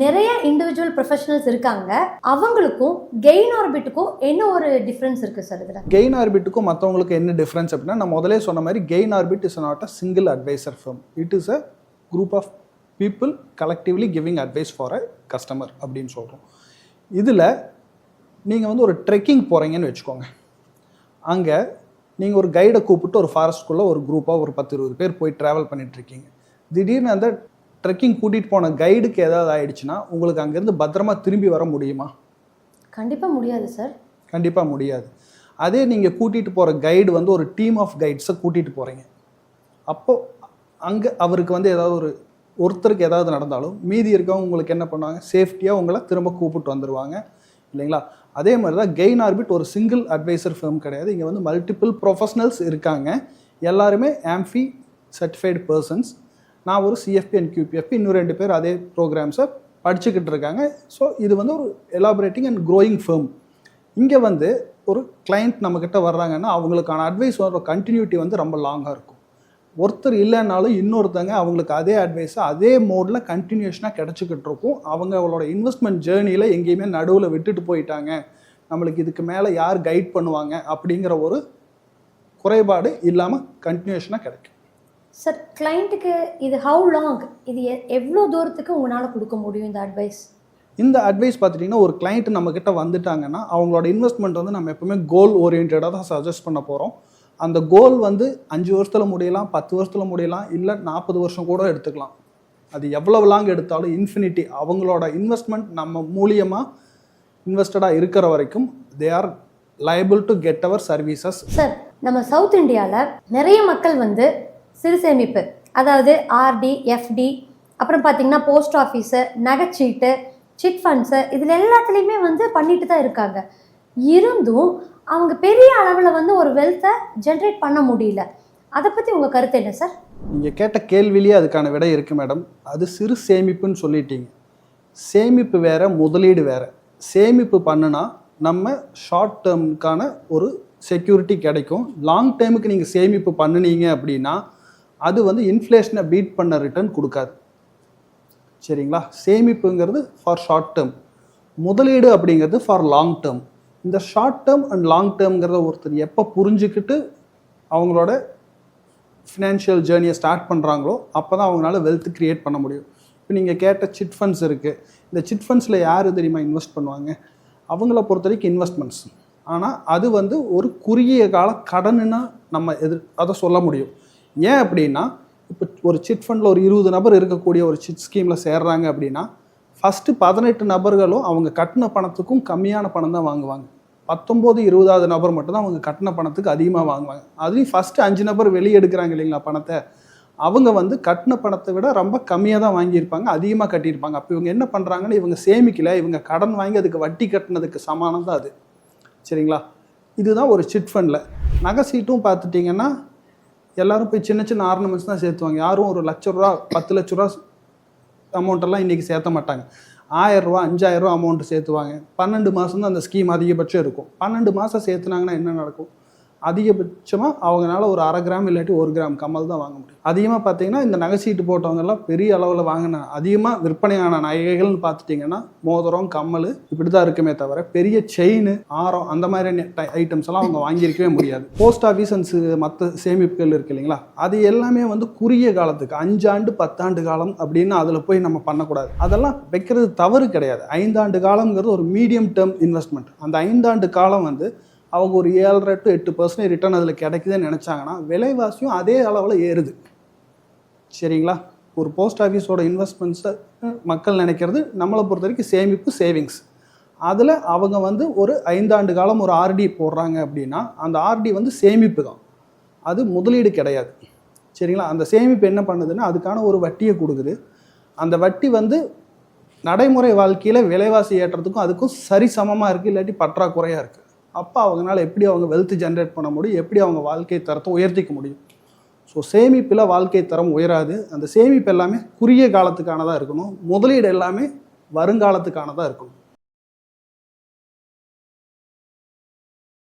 நிறைய individual professionals இருக்காங்க. அவங்களுக்கும் கெயின் ஆர்பிட்டுக்கும் என்ன ஒரு டிஃப்ரென்ஸ் இருக்கு சார் இதில்? கெயின் ஆர்பிட்டுக்கும் மற்றவங்களுக்கு என்ன டிஃப்ரென்ஸ் அப்படின்னா நான் முதலே சொன்ன மாதிரி Gain Orbit is not a single adviser firm. It is a group of people collectively giving advice for a customer அப்படின்னு சொல்கிறோம் இதில் நீங்கள் வந்து ஒரு ட்ரெக்கிங் போகிறீங்கன்னு வச்சுக்கோங்க. அங்கே நீங்கள் ஒரு கைடை கூப்பிட்டு ஒரு ஃபாரஸ்ட்குள்ளே ஒரு குரூப்பாக ஒரு பத்து இருபது பேர் போய் ட்ராவல் பண்ணிகிட்ருக்கீங்க திடீர்னு அந்த ட்ரெக்கிங் கூட்டிகிட்டு போன கைடுக்கு ஏதாவது ஆயிடுச்சுன்னா உங்களுக்கு அங்கேருந்து பத்திரமா திரும்பி வர முடியுமா? கண்டிப்பா முடியாது சார் கண்டிப்பாக முடியாது. அதே நீங்கள் கூட்டிகிட்டு போகிற கைடு வந்து ஒரு டீம் ஆஃப் கைட்ஸை கூட்டிகிட்டு போகிறீங்க அப்போது அங்கே அவருக்கு வந்து ஏதாவது ஒரு ஒருத்தருக்கு ஏதாவது நடந்தாலும் மீதி இருக்கவங்க உங்களுக்கு என்ன பண்ணுவாங்க? சேஃப்டியாக உங்களை திரும்ப கூப்பிட்டு வந்துடுவாங்க இல்லைங்களா? அதே மாதிரி தான் கெயின் ஆர்பிட் ஒரு சிங்கிள் அட்வைசர் firm கிடையாது. இங்கே வந்து மல்டிபிள் ப்ரொஃபஷனல்ஸ் இருக்காங்க. எல்லாருமே ஆம்ஃபி சர்டிஃபைடு பர்சன்ஸ் நான் ஒரு சிஎஃப்பி அண்ட் கியூபிஎஃப்பி இன்னும் ரெண்டு பேர் அதே ப்ரோக்ராம்ஸை படிச்சுக்கிட்டு இருக்காங்க. ஸோ இது வந்து ஒரு எலாபரேட்டிங் அண்ட் க்ரோயிங் ஃபேம் இங்கே வந்து ஒரு கிளைண்ட் நம்மக்கிட்ட வர்றாங்கன்னா அவங்களுக்கான அட்வைஸ் வர கண்டினியூட்டி வந்து ரொம்ப லாங்காக இருக்கும். ஒருத்தர் இல்லைன்னாலும் இன்னொருத்தங்க அவங்களுக்கு அதே அட்வைஸை அதே மோடில் கண்டினியூஷனாக கிடச்சிக்கிட்டு இருக்கும். அவங்க அவங்களோட இன்வெஸ்ட்மெண்ட் ஜேர்னியில் எங்கேயுமே நடுவில் விட்டுட்டு போயிட்டாங்க. நம்மளுக்கு இதுக்கு மேலே யார் கைட் பண்ணுவாங்க அப்படிங்கிற ஒரு குறைபாடு இல்லாமல் கண்டினியூஷனாக கிடைக்கும். சார் கிளைண்ட்டுக்கு இது ஹவு லாங் இது எவ்வளோ தூரத்துக்கு உங்களால் கொடுக்க முடியும் இந்த அட்வைஸ் இந்த அட்வைஸ் பார்த்துட்டிங்கன்னா ஒரு client நம்ம கிட்ட வந்துட்டாங்கன்னா அவங்களோட இன்வெஸ்ட்மெண்ட் வந்து நம்ம எப்பவுமே கோல் ஓரியன்டாக தான் சஜஸ்ட் பண்ண போகிறோம் அந்த கோல் வந்து அஞ்சு வருஷத்தில் முடியலாம் பத்து வருஷத்தில் முடியலாம் இல்லை நாற்பது வருஷம் கூட எடுத்துக்கலாம். அது எவ்வளவு லாங் எடுத்தாலும் இன்ஃபினிட்டி அவங்களோட இன்வெஸ்ட்மெண்ட் நம்ம மூலியமாக இன்வெஸ்டடாக இருக்கிற வரைக்கும் they are liable to get our services sir நம்ம சவுத் இந்தியாவில் நிறைய மக்கள் வந்து சிறு சேமிப்பு அதாவது ஆர்டி எஃப்டி அப்புறம் பார்த்தீங்கன்னா போஸ்ட் ஆஃபீஸு நகைச்சீட்டு சிட் ஃபண்ட்ஸு இதில் எல்லாத்துலேயுமே வந்து பண்ணிட்டு தான் இருக்காங்க. இருந்தும் அவங்க பெரிய அளவில் வந்து ஒரு வெல்த்தை ஜென்ரேட் பண்ண முடியல. அதை பற்றி உங்கள் கருத்து என்ன சார் நீங்கள் கேட்ட கேள்விலேயே அதுக்கான விடை இருக்குது மேடம் அது சிறு சேமிப்புன்னு சொல்லிட்டீங்க. சேமிப்பு வேறு முதலீடு வேறு. சேமிப்பு பண்ணுனா நம்ம ஷார்ட் டேர்முக்கான ஒரு செக்யூரிட்டி கிடைக்கும். லாங் டேர்முக்கு நீங்கள் சேமிப்பு பண்ணுனீங்க அப்படின்னா அது வந்து இன்ஃப்ளேஷனை பீட் பண்ண ரிட்டர்ன் கொடுக்காது. சரிங்களா? சேமிப்புங்கிறது ஃபார் ஷார்ட் டேர்ம் முதலீடு அப்படிங்கிறது ஃபார் லாங் டேர்ம் இந்த ஷார்ட் டேர்ம் அண்ட் லாங் டேர்ம்ங்கிறத ஒருத்தர் எப்போ புரிஞ்சுக்கிட்டு அவங்களோட ஃபினான்ஷியல் ஜேர்னியை ஸ்டார்ட் பண்ணுறாங்களோ அப்போ தான் அவங்களால வெல்த் க்ரியேட் பண்ண முடியும். இப்போ நீங்கள் கேட்ட சிட் ஃபண்ட்ஸ் இருக்குது இந்த சிட் ஃபண்ட்ஸில் யார் தெரியுமா இன்வெஸ்ட் பண்ணுவாங்க? அவங்கள பொறுத்த வரைக்கும் இன்வெஸ்ட்மெண்ட்ஸ் ஆனால் அது வந்து ஒரு குறுகிய கால கடனுன்னா நம்ம எதிர் அதை சொல்ல முடியும். ஏன் அப்படின்னா இப்போ ஒரு சிட் ஃபண்டில் ஒரு இருபது நபர் இருக்கக்கூடிய ஒரு சிட் ஸ்கீமில் சேர்றாங்க அப்படின்னா ஃபஸ்ட்டு பதினெட்டு நபர்களும் அவங்க கட்டின பணத்துக்கும் கம்மியான பணம் தான் வாங்குவாங்க. பத்தொம்போது இருபதாவது நபர் மட்டும்தான் அவங்க கட்டின பணத்துக்கு அதிகமாக வாங்குவாங்க. அதுலேயும் ஃபஸ்ட்டு அஞ்சு நபர் வெளியே எடுக்கிறாங்க இல்லைங்களா பணத்தை? அவங்க வந்து கட்டின பணத்தை விட ரொம்ப கம்மியாக தான் வாங்கியிருப்பாங்க அதிகமாக கட்டியிருப்பாங்க. அப்போ இவங்க என்ன பண்ணுறாங்கன்னு இவங்க சேமிக்கல இவங்க கடன் வாங்கி அதுக்கு வட்டி கட்டினதுக்கு சமானம் தான் அது. சரிங்களா? இதுதான் ஒரு சிட் ஃபண்டில். நகை சீட்டும் பார்த்துட்டிங்கன்னா எல்லாரும் போய் சின்ன சின்ன ஆர்னமெண்ட்ஸ் தான் சேர்த்துவாங்க. யாரும் ஒரு லட்ச ரூபா பத்து லட்ச ரூபா அமௌண்ட்டெல்லாம் இன்றைக்கி சேர்த்த மாட்டாங்க. ஆயிரரூவா அஞ்சாயிரரூவா அமௌண்ட் சேர்த்துவாங்க. பன்னெண்டு மாதம் தான் அந்த ஸ்கீம் அதிகபட்சம் இருக்கும். பன்னெண்டு மாதம் சேர்த்துனாங்கன்னா என்ன நடக்கும்? அதிகபட்சமாக அவங்களால ஒரு அரை கிராம் இல்லாட்டி ஒரு கிராம் கம்மல் தான் வாங்க முடியும். அதிகமாக பார்த்தீங்கன்னா இந்த நகை சீட்டு போட்டவங்கெல்லாம் பெரிய அளவில் வாங்கின அதிகமாக விற்பனையான நகைகள்னு பார்த்துட்டிங்கன்னா மோதிரம் கம்மல் இப்படி தான் இருக்குமே தவிர பெரிய செயின் ஆரம் அந்த மாதிரி ஐட்டம்ஸ் எல்லாம் அவங்க வாங்கியிருக்கவே முடியாது. போஸ்ட் ஆஃபீஸ் அண்ட் மற்ற சேமிப்புகள் இருக்கு இல்லைங்களா? அது எல்லாமே வந்து குறுகிய காலத்துக்கு அஞ்சாண்டு பத்தாண்டு காலம் அப்படின்னு அதில் போய் நம்ம பண்ணக்கூடாது. அதெல்லாம் வைக்கிறது தவறு கிடையாது. ஐந்தாண்டு காலம்ங்கிறது ஒரு மீடியம் டேர்ம் இன்வெஸ்ட்மெண்ட் அந்த ஐந்தாண்டு காலம் வந்து அவங்க ஒரு ஏழரை டு எட்டு பர்சன்ட் ரிட்டர்ன் அதில் கிடைக்குதுன்னு நினச்சாங்கன்னா விலைவாசியும் அதே அளவில் ஏறுது. சரிங்களா? ஒரு போஸ்ட் ஆஃபீஸோட இன்வெஸ்ட்மெண்ட்ஸை மக்கள் நினைக்கிறது நம்மளை பொறுத்த வரைக்கும் சேமிப்பு சேவிங்ஸ் அதில் அவங்க வந்து ஒரு ஐந்தாண்டு காலம் ஒரு ஆர்டி போடுறாங்க அப்படின்னா அந்த ஆர்டி வந்து சேமிப்பு தான். அது முதலீடு கிடையாது. சரிங்களா? அந்த சேமிப்பு என்ன பண்ணுதுன்னா அதுக்கான ஒரு வட்டியை கொடுக்குது. அந்த வட்டி வந்து நடைமுறை வாழ்க்கையில் விலைவாசி ஏற்றத்துக்கும் அதுக்கும் சரி சமமாக இருக்குது இல்லாட்டி பற்றாக்குறையாக இருக்குது அப்போ அவங்களால எப்படி அவங்க வெல்த் ஜென்ரேட் பண்ண முடியும்? எப்படி அவங்க வாழ்க்கை தரத்தை உயர்த்திக்க முடியும்? ஸோ சேமிப்பில் வாழ்க்கை தரம் உயராது. அந்த சேமிப்பு எல்லாமே குறுகிய காலத்துக்கானதாக இருக்கணும். முதலீடு எல்லாமே வருங்காலத்துக்கானதாக இருக்கணும்.